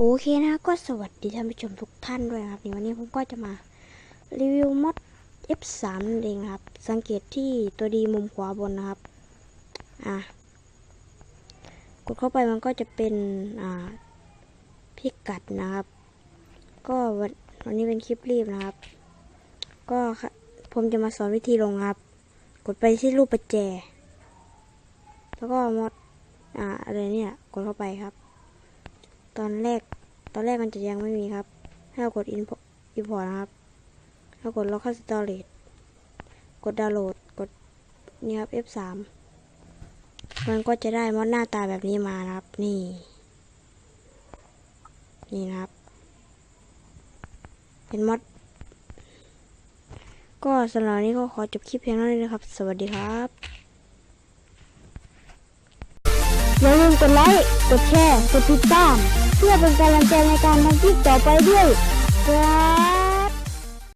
โอเคนะก็สวัสดีท่านผู้ชมทุกท่านด้วยครับในวันนี้ผมก็จะมารีวิวมอด F3 เองครับ สังเกตที่ตัวดีมุมขวาบนนะครับ อะ กดเข้าไปมันก็จะเป็น อ่า พิกัดนะครับ ก็วันวันนี้เป็นคลิปรีบนะครับ ก็ค่ะผมจะมาสอนวิธีลงครับ กดไปที่รูปประแจ แล้วก็มอด อ่า อะไรเนี่ย กดเข้าไปครับ ตอนแรก ตอนแรกมันจะยังไม่มีครับ ให้เรากด import นะครับแล้วกด local storage กดดาวน์โหลด กดนี่ครับ F3 มันก็จะได้มอดหน้าตาแบบนี้มานะครับ นี่ นี่นะครับ เป็นมอด ก็สำหรับนนี้ก็ขอจบคลิปเพียงเท่านี้นะครับ สวัสดีครับ อย่าลืมกดไลค์ กดแชร์ กดติดตาม เพื่อเป็นกำลังใจในการทำคลิปต่อไปด้วยครับ